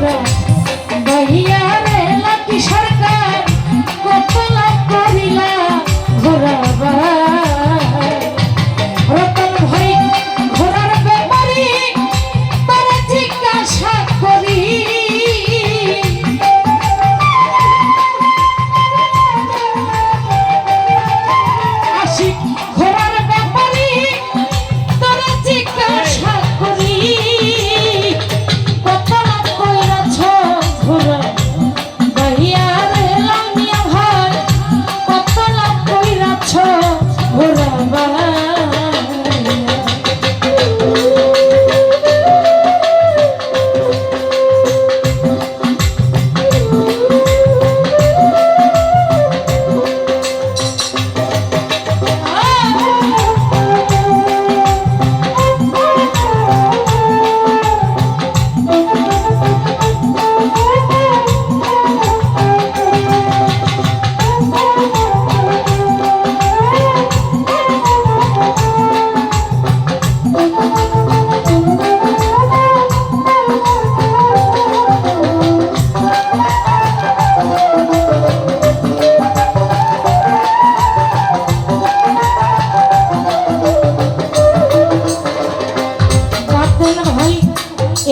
对不？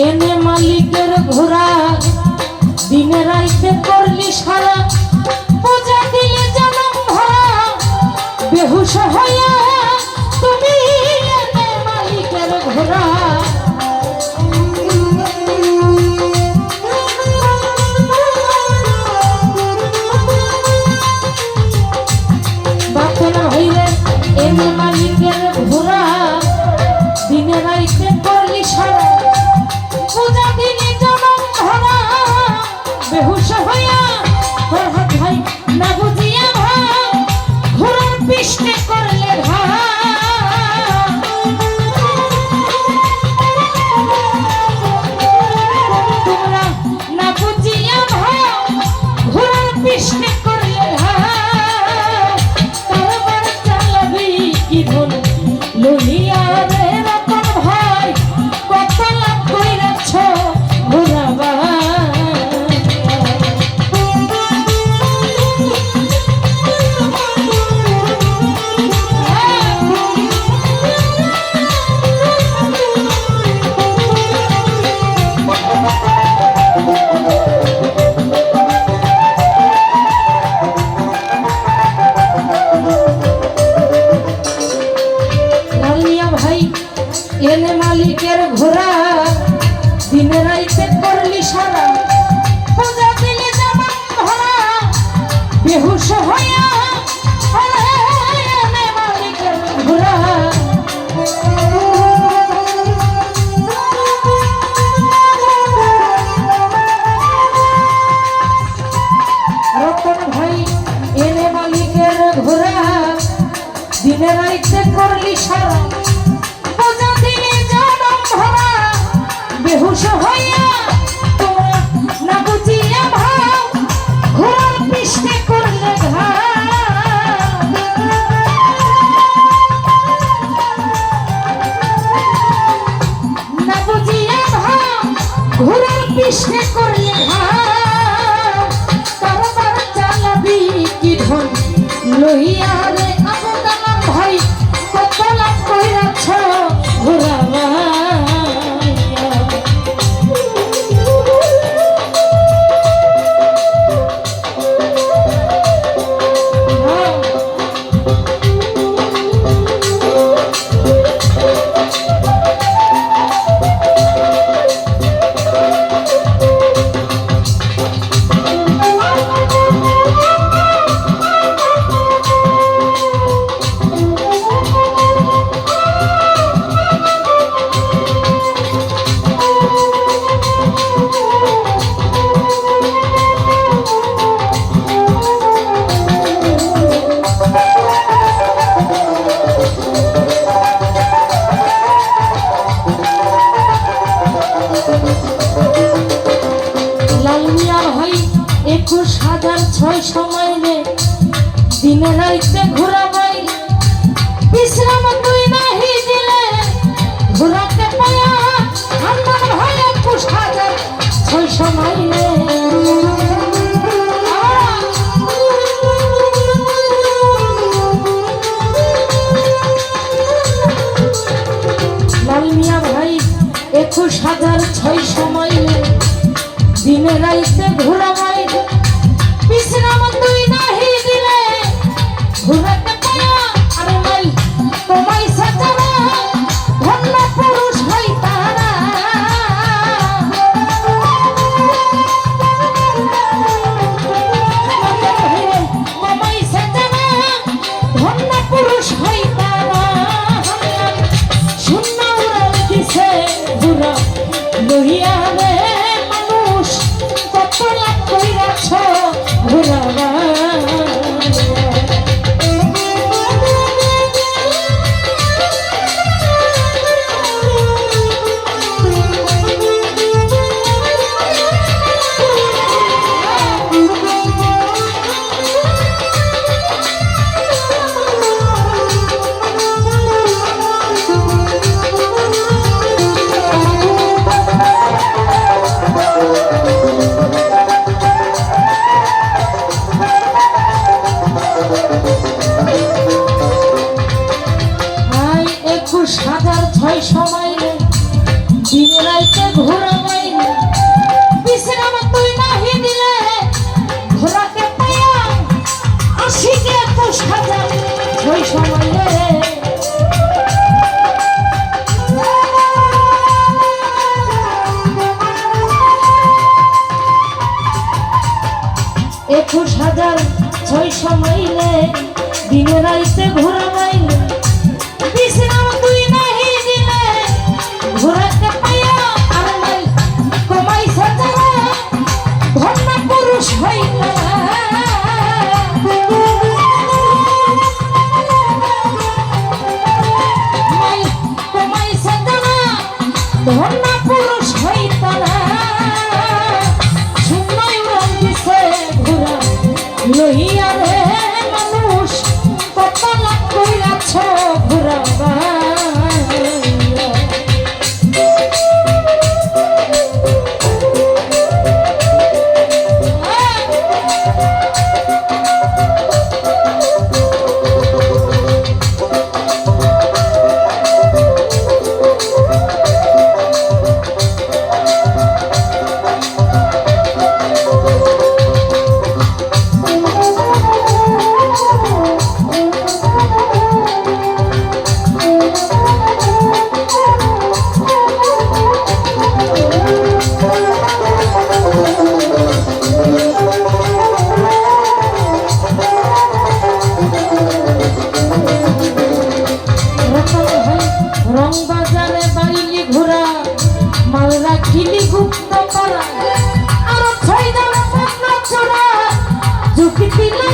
এনে মালিকের ঘোরা দিনে রাইতে করলি সারা পূজা দিলে জনম ভরা। বেহুশ হইয়া এনে মালিকের ঘোরা দিন রাইতে করলি সারা। পূজা দিলে হয়ে your heart. সাধার ছয় সময়। দিনে রাইতে ঘোরা বাইরে বিশ্রাম দুই ছয় সময়লে, দিন রাইতে ঘোরা বাইলে বিশ্রাম তুই নাহি দিলে ঘোরাতে পাইয়া আর নাই কমাই সাজারা ধন্য পুরুষ হইলা। ধন্য দুঃখ ছিল